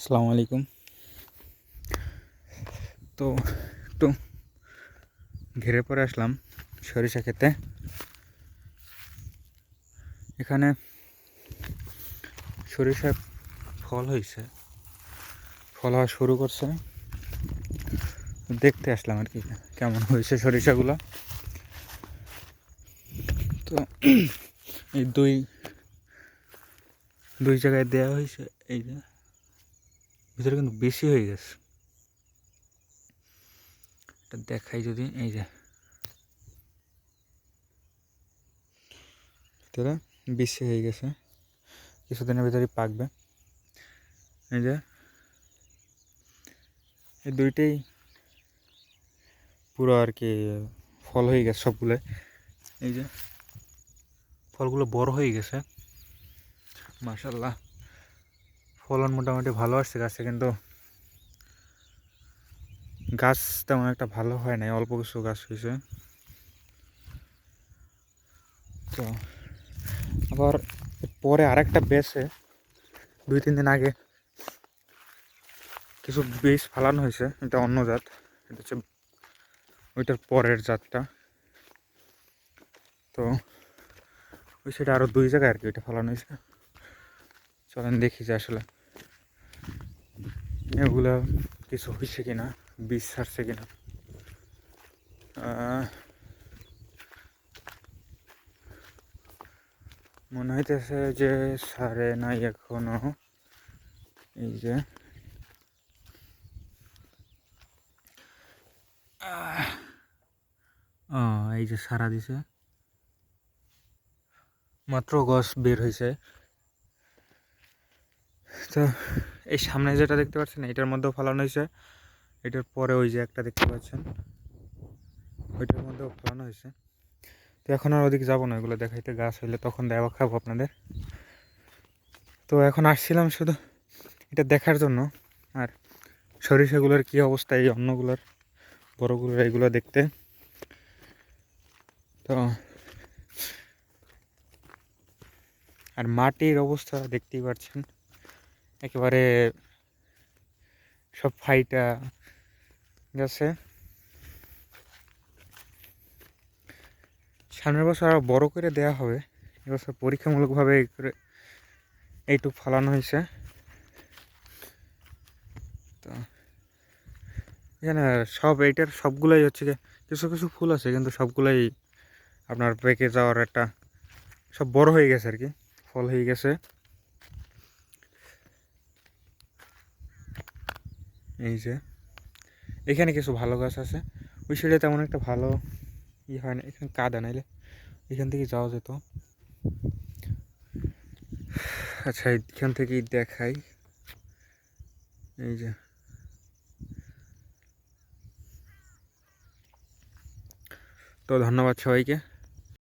আসসালামু আলাইকুম। তো একটু ঘিরে পরে আসলাম সরিষা খেতে। এখানে সরিষা ফল হয়েছে। ফল হওয়া শুরু করছে। দেখতে আসলাম আর কি কেমন হয়েছে সরিষাগুলো। তো এই দুই দুই জায়গায় দেওয়া হয়েছে, এই যে ভিতরে কিন্তু বেশি হয়ে গেছে। এটা দেখাই যদি, এই যে। ভিতরে বেশি হয়ে গেছে। কিছুদিনের ভিতরে পাকবে। এই যে। এই দুইটাই পুরো আর কি ফল হয়ে গেছে সবগুলো। এই যে। ফলগুলো বড় হয়ে গেছে। মাশাল্লাহ ফলন মোটামুটি ভালো আসছে গাছে, কিন্তু গাছ তেমন একটা ভালো হয় নাই, অল্প কিছু গাছ হয়েছে। তো আবার পরে আরেকটা বেছে, দুই তিন দিন আগে কিছু বীজ ফালানো হয়েছে, এটা অন্য জাত, এটা হচ্ছে ওইটার পরের জাতটা। তো ওই সেটা আরও দুই জায়গায় আর কি ওইটা ফালানো হয়েছে। চলেন দেখি যে আসলে এগুলো কিছু হয়েছে কিনা, বীজ ছাড়ছে কিনা। মনে হইতেছে যে সারে নাই এখনও। এই যে। ও এই যে সারা দিছে। মাত্র গছ বের হয়েছে তো এই সামনে যেটা দেখতে পাচ্ছেন, এটার মধ্যেও ফলানো হয়েছে। এটার পরে ওই যে একটা দেখতে পাচ্ছেন, ওইটার মধ্যেও ফলানো হয়েছে। তো এখন আর ওদিকে যাব না, এগুলো দেখাইতে গাছ হইলে তখন দেওয়া খাব আপনাদের। তো এখন আসছিলাম শুধু এটা দেখার জন্য, আর সরিষাগুলোর কী অবস্থা, এই অন্যগুলোর বড়গুলোর এইগুলো দেখতে। তো আর মাটির অবস্থা দেখতেই পাচ্ছেন। একেবারে সব ফাইটা গেছে সামনের বছর আরও বড় করে দেয়া হবে। এবছর পরীক্ষামূলকভাবে করে এইটুক ফালানো হয়েছে। তো এখানে সব এইটার সবগুলাই হচ্ছে কি কিছু কিছু ফুল আছে কিন্তু সবগুলাই আপনার পেকে যাওয়ার একটা সব বড় হয়ে গেছে আর কি, ফল হয়ে গেছে। এই যে, এখানে কিছু ভালো গাছ আছে। ওই সাইডে তেমন একটা ভালো ই হয় না, এখানে কাদা নাইলে এখান থেকে যাওয়া যেত। আচ্ছা এখান থেকেই দেখাই। এই যে। তো ধন্যবাদ সবাইকে।